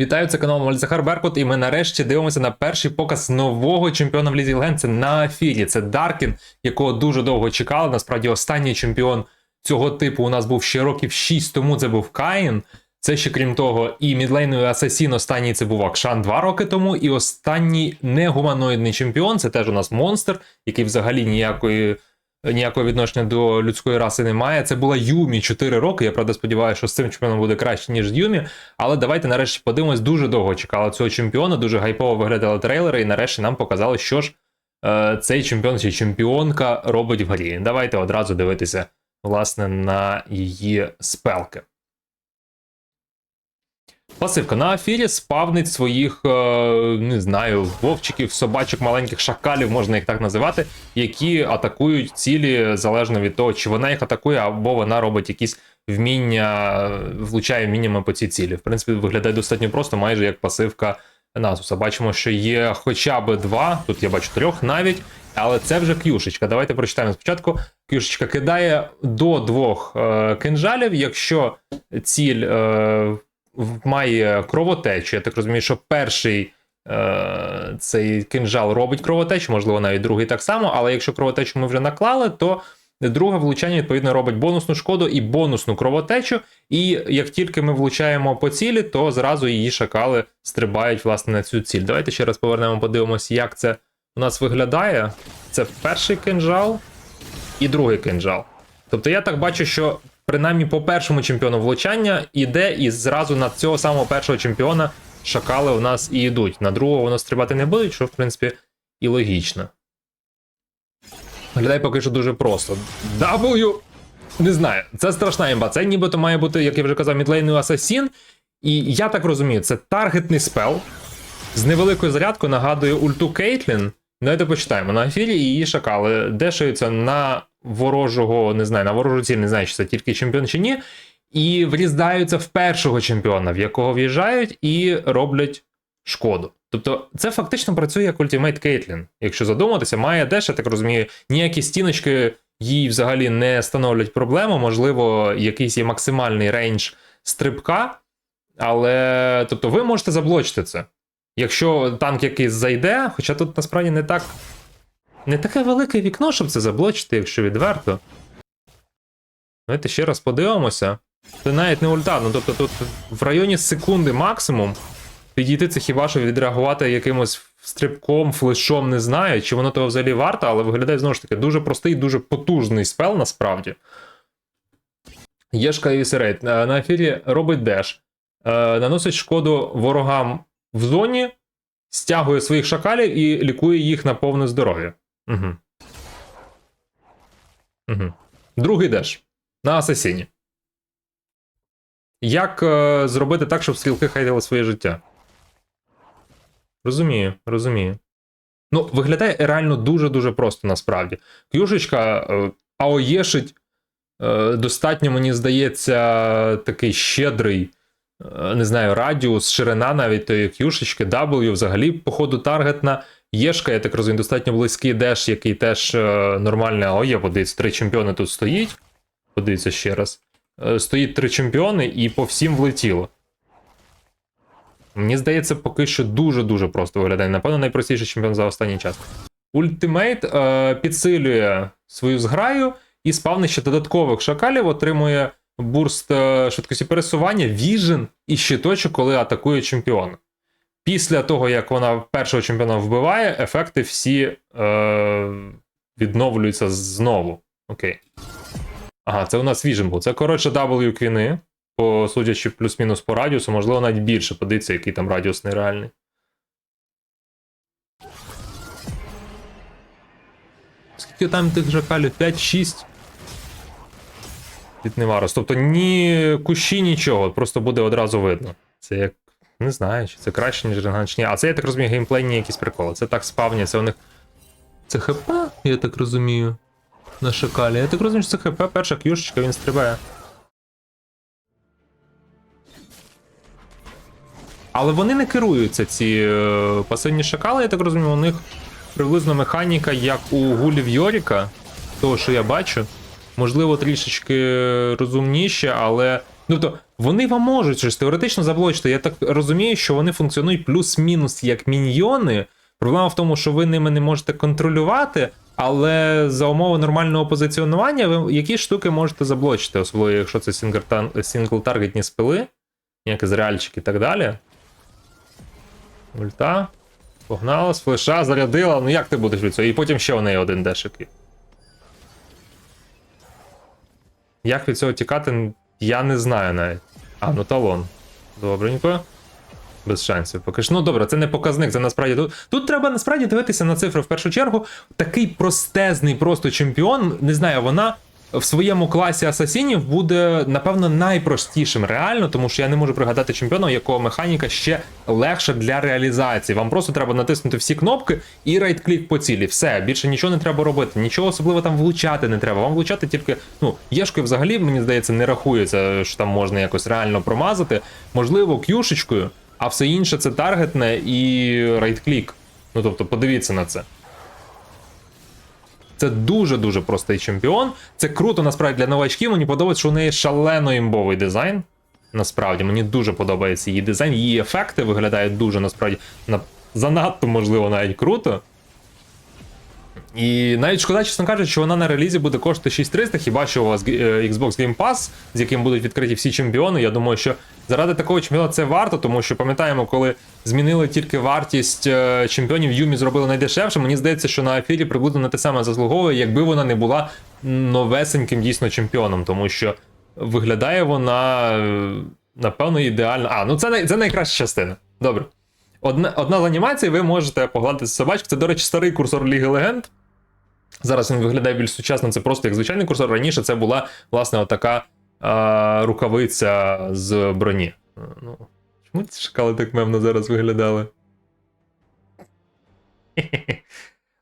Вітаю, це канал Мальзахар Беркут, і ми нарешті дивимося на перший показ нового чемпіона в Лізі Легенд. Це на Афілі. Це Даркін, якого дуже довго чекали. Насправді, останній чемпіон цього типу у нас був ще років 6 тому. Це був Каїн. Це ще крім того, і мідлейновий асасін останній це був Акшан 2 роки тому. І останній негуманоїдний чемпіон це теж у нас монстр, який взагалі ніякої. Ніякого відношення до людської раси немає. Це була Юмі 4 роки. Я правда сподіваюся, що з цим чемпіоном буде краще, ніж з Юмі. Але давайте нарешті подивимось. Дуже довго чекала цього чемпіона, дуже гайпово виглядали трейлери, і нарешті нам показали, що ж е, цей чемпіон чи чемпіонка робить в грі. Давайте одразу дивитися, власне, на її спелки. Пасивка на афірі спавнить своїх, е, не знаю, вовчиків, собачок, маленьких шакалів, можна їх так називати, які атакують цілі залежно від того, чи вона їх атакує, або вона робить якісь вміння, влучає вміннями по цій цілі. В принципі, виглядає достатньо просто, майже як пасивка Насуса. Бачимо, що є хоча б два, тут я бачу трьох навіть, але це вже к'юшечка. Давайте прочитаємо спочатку. К'юшечка кидає до двох е, кинжалів, якщо ціль. Е, має кровотечу. Я так розумію, що перший е, цей кинжал робить кровотечу, можливо, навіть другий так само, але якщо кровотечу ми вже наклали, то друге влучання відповідно робить бонусну шкоду і бонусну кровотечу. І як тільки ми влучаємо по цілі, то зразу її шакали стрибають власне на цю ціль. Давайте ще раз повернемо, подивимось, як це у нас виглядає. Це перший кинжал і другий кинжал. Тобто я так бачу, що принаймні по першому чемпіону влучання іде, і зразу на цього самого першого чемпіона шакали у нас і йдуть. На другого воно стрибати не будуть, що в принципі і логічно. Виглядає поки що дуже просто. W! Не знаю, це страшна імба. Це нібито має бути, як я вже казав, мідлейний асасін. І я так розумію, це таргетний спел. З невеликою зарядкою нагадує ульту Кейтлін. Давайте почитаємо. На ефірі її шакали дешаються на ворожого, не знаю, на ворожу ціль, не знаю, чи це тільки чемпіон чи ні. І вріздаються в першого чемпіона, в якого в'їжджають і роблять шкоду. Тобто це фактично працює як ультимейт Кейтлін. Якщо задуматися, має деш, я так розумію, ніякі стіночки їй взагалі не становлять проблему. Можливо, якийсь є максимальний рейндж стрибка, але тобто ви можете заблочити це. Якщо танк якийсь зайде, хоча тут насправді не так. Не таке велике вікно, щоб це заблочити, якщо відверто. Давайте ще раз подивимося. Це навіть не ульта, ну тобто тут в районі секунди максимум підійти це хіба що відреагувати якимось стрибком, флешом, не знаю, чи воно того взагалі варто, але виглядає знову ж таки дуже простий, дуже потужний спел насправді. Єшка і Сирейт. Е, На ефірі робить деш. Е, Наносить шкоду ворогам в зоні, стягує своїх шакалів і лікує їх на повне здоров'я. Угу. Угу. Другий деш. На асасіні. Як е, зробити так, щоб стрілки хейтили своє життя? Розумію, розумію. Ну, виглядає реально дуже-дуже просто насправді. Кюшечка е, аоєшить е, достатньо, мені здається, такий щедрий, не знаю, радіус, ширина навіть тої кюшечки, W, взагалі, походу, таргетна. Єшка, я так розумію, достатньо близький деш, який теж е, нормальний АОЄ. Подивіться, три чемпіони тут стоїть. Подивіться ще раз. Е, стоїть три чемпіони і по всім влетіло. Мені здається, поки що дуже-дуже просто виглядає. Напевно, найпростіший чемпіон за останній час. Ультимейт е, підсилює свою зграю і спавнить ще додаткових шакалів, отримує бурст е, швидкості пересування, віжен і щиточок, коли атакує чемпіона. Після того, як вона першого чемпіона вбиває, ефекти всі е, відновлюються знову. Окей. Ага, це у нас Vision був. Це, коротше, W квіни. По судячи плюс-мінус по радіусу, можливо, навіть більше. Подивіться, який там радіус нереальний. Скільки там тих жакалів? 5-6. Від Неварус. Тобто ні кущі, нічого, просто буде одразу видно. Це як. Не знаю, чи це краще, ніж Ренган, чи ні. А це, я так розумію, геймплейні якісь приколи. Це так спавні, це у них. Це ХП, я так розумію. На шакалі. Я так розумію, що це ХП, перша к'юшечка, він стрибає. Але вони не керуються, ці е, пасивні шакали, я так розумію, у них приблизно механіка, як у гулів Йоріка, того, що я бачу. Можливо, трішечки розумніше, але. Тобто, вони вам можуть щось теоретично заблочити. Я так розумію, що вони функціонують плюс-мінус як міньйони. Проблема в тому, що ви ними не можете контролювати, але за умови нормального позиціонування ви які штуки можете заблочити, особливо якщо це сингл-таргетні спили, як зряльчик і так далі. Ульта. Погнала, з флеша, зарядила. Ну як ти будеш від цього? І потім ще у неї один дешик. Як від цього тікати, я не знаю навіть. А, ну талон. Добренько. Без шансів. Поки що. Ну добре, це не показник, це насправді. Тут, тут треба насправді дивитися на цифри в першу чергу. Такий простезний просто чемпіон, не знаю, вона в своєму класі асасінів буде, напевно, найпростішим реально, тому що я не можу пригадати чемпіона, у якого механіка ще легша для реалізації. Вам просто треба натиснути всі кнопки і райт-клік по цілі. Все, більше нічого не треба робити, нічого особливо там влучати не треба. Вам влучати тільки, ну, єшкою взагалі, мені здається, не рахується, що там можна якось реально промазати. Можливо, к'юшечкою, а все інше це таргетне і райт-клік. Ну тобто, подивіться на це. Це дуже-дуже простий чемпіон. Це круто насправді для новачків. Мені подобається, що у неї шалено імбовий дизайн. Насправді, мені дуже подобається її дизайн, її ефекти виглядають дуже насправді на... занадто, можливо, навіть круто. І навіть шкода, чесно кажучи, що вона на релізі буде коштувати 6300, хіба що у вас е, Xbox Game Pass, з яким будуть відкриті всі чемпіони. Я думаю, що заради такого чемпіона це варто, тому що пам'ятаємо, коли змінили тільки вартість е, чемпіонів, Юмі зробили найдешевше. Мені здається, що на ефірі приблизно на те саме заслуговує, якби вона не була новесеньким дійсно чемпіоном, тому що виглядає вона, е, напевно, ідеально. А, ну це, це найкраща частина. Добре. Одна, одна з анімацій, ви можете погладити собачку. Це, до речі, старий курсор Ліги Легенд. Зараз він виглядає більш сучасно, це просто як звичайний курсор. Раніше це була, власне, отака а, рукавиця з броні. Ну, Чому ці шакали так мемно зараз виглядали?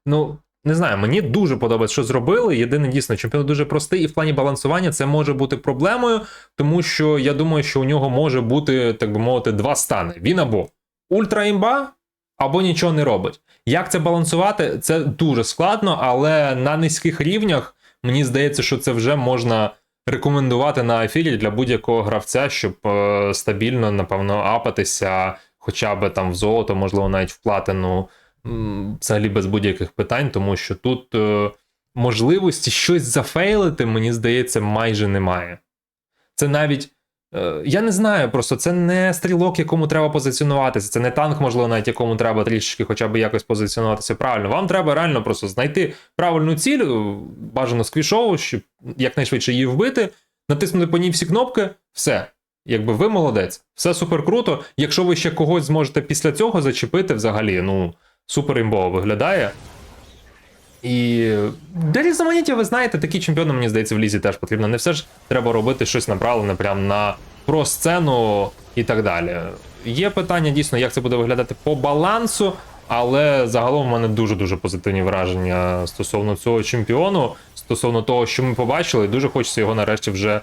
Ну, не знаю, мені дуже подобається, що зробили. Єдине дійсно, чемпіон дуже простий, і в плані балансування це може бути проблемою, тому що я думаю, що у нього може бути, так би мовити, два стани. Він або ультраімба, або нічого не робить. Як це балансувати? Це дуже складно, але на низьких рівнях мені здається, що це вже можна рекомендувати на ефірі для будь-якого гравця, щоб е, стабільно, напевно, апатися, хоча б там в золото, можливо, навіть в платину, взагалі без будь-яких питань, тому що тут е, можливості щось зафейлити, мені здається, майже немає. Це навіть. Е, Я не знаю, просто це не стрілок, якому треба позиціонуватися. Це не танк, можливо, навіть якому треба трішечки хоча б якось позиціонуватися правильно. Вам треба реально просто знайти правильну ціль, е, бажано сквішову, щоб якнайшвидше її вбити, натиснути по ній всі кнопки, все. Якби ви молодець, все супер круто. Якщо ви ще когось зможете після цього зачепити, взагалі, ну, супер імбово виглядає. І для різноманіття, ви знаєте, такі чемпіони, мені здається, в лізі теж потрібно. Не все ж треба робити щось направлене прямо на про-сцену і так далі. Є питання дійсно, як це буде виглядати по балансу, але загалом в мене дуже-дуже позитивні враження стосовно цього чемпіону, стосовно того, що ми побачили, дуже хочеться його нарешті вже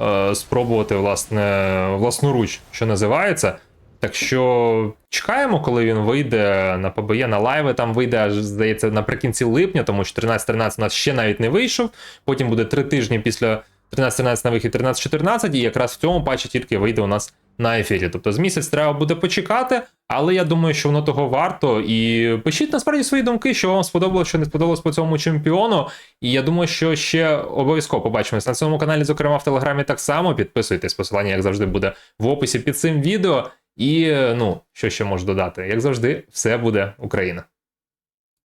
е, спробувати власне, власноруч, що називається. Так що чекаємо, коли він вийде на ПБЄ, на лайви там вийде, аж здається, наприкінці липня, тому що 13-13 у нас ще навіть не вийшов. Потім буде 3 тижні після 13-13 на вихід 13-14, і якраз в цьому патчі тільки вийде у нас на ефірі. Тобто з місяць треба буде почекати, але я думаю, що воно того варто. І пишіть насправді свої думки, що вам сподобалося, що не сподобалось по цьому чемпіону. І я думаю, що ще обов'язково побачимось на цьому каналі, зокрема в Телеграмі так само. Підписуйтесь, посилання, як завжди, буде в описі під цим відео. І ну, що ще можу додати? Як завжди, все буде Україна.